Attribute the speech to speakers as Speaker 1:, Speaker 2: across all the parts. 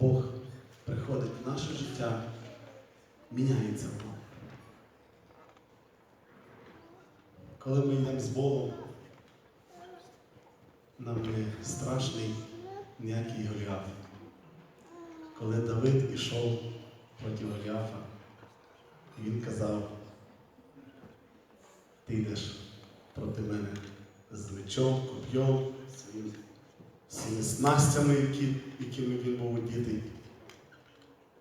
Speaker 1: Бог приходить в наше життя, міняється воно. Коли ми йдемо з Богом, нам не страшний ніякий Голіаф. Коли Давид ішов проти Голіафа, він казав, ти йдеш проти мене з мечом, коп'єм, своїм, своїми снастями, які, якими він був одітий.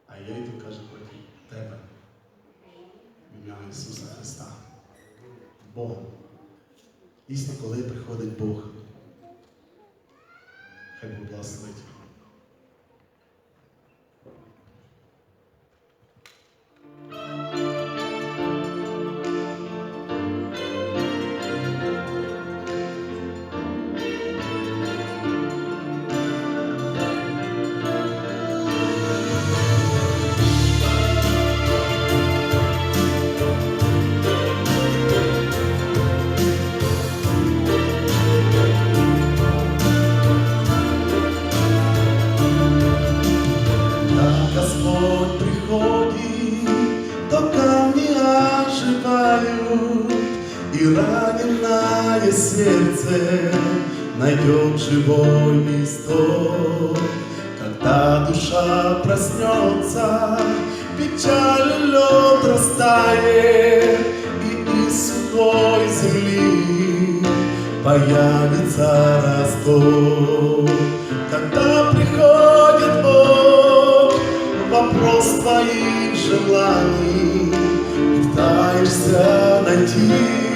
Speaker 1: А я йду, каже, проти тебе, в ім'я Ісуса Христа. Бог. Дійсно, коли приходить Бог, хай благословить. И раненое сердце найдет живой листок. Когда душа проснется, печаль лед растает, И из сухой земли появится росток. Когда приходит Бог, вопрос твоих желаний Пытаешься найти,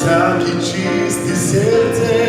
Speaker 1: всякий чистый сердце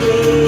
Speaker 1: good.